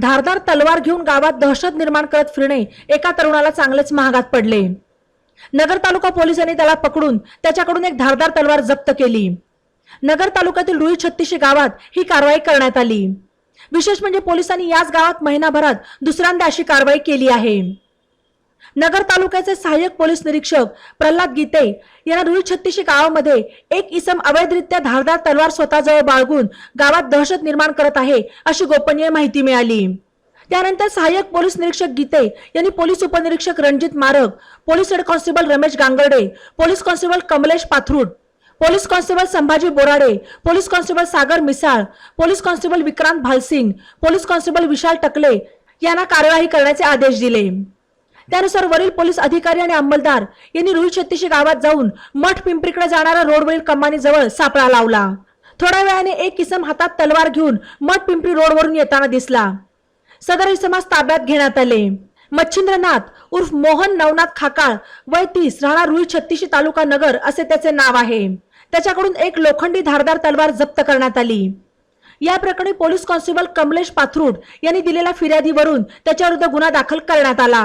धारदार तलवार घेऊन गावात दहशत निर्माण करत फिरणे एका तरुणाला चांगलेच महागात पडले. नगर तालुका पोलिसांनी त्याला पकडून त्याच्याकडून एक धारदार तलवार जप्त केली. नगर तालुक्यातील रुई छत्तीशी गावात ही कारवाई करण्यात आली. विशेष म्हणजे पोलिसांनी याच गावात महिनाभरात दुसऱ्यांदा अशी कारवाई केली आहे. नगर तालुक्याचे सहाय्यक पोलीस निरीक्षक प्रल्हाद गीते यांना रुई छत्तीशी गावामध्ये एक इसम अवैधरित्या धारदार तलवार स्वतःजवळ बाळगून गावात दहशत निर्माण करत आहे अशी गोपनीय माहिती मिळाली. त्यानंतर सहाय्यक पोलीस निरीक्षक गीते यांनी पोलीस उपनिरीक्षक Ranjit Marak police head constable Ramesh Gangarde police constable Kamlesh Pathrud police constable Sambhaji Borade police constable Sagar Misal police constable Vikrant Bhalsing police constable Vishal Takle यांना कार्यवाही करण्याचे आदेश दिले. त्यानुसार वरील पोलीस अधिकारी आणि अंमलदार यांनी रोहित छत्तीशी गावात जाऊन मठ पिंपरीकडे जाणाऱ्या रोडवरील कमानीजवळ सापळा लावला. थोड्या वेळाने एक किसम हातात तलवार घेऊन मठ पिंपरी रोडवरून येताना दिसला. सदर इसमास ताब्यात घेण्यात आले. मच्छिंद्रनाथ उर्फ मोहन नवनाथ खाकाळ वय तीस राहणार रुई छत्तीशी तालुका नगर असे त्याचे नाव आहे. त्याच्याकडून एक लोखंडी धारदार तलवार जप्त करण्यात आली. या प्रकरणी पोलीस कॉन्स्टेबल कमलेश पाथरूड यांनी दिलेल्या फिर्यादीवरून त्याच्याविरुद्ध गुन्हा दाखल करण्यात आला.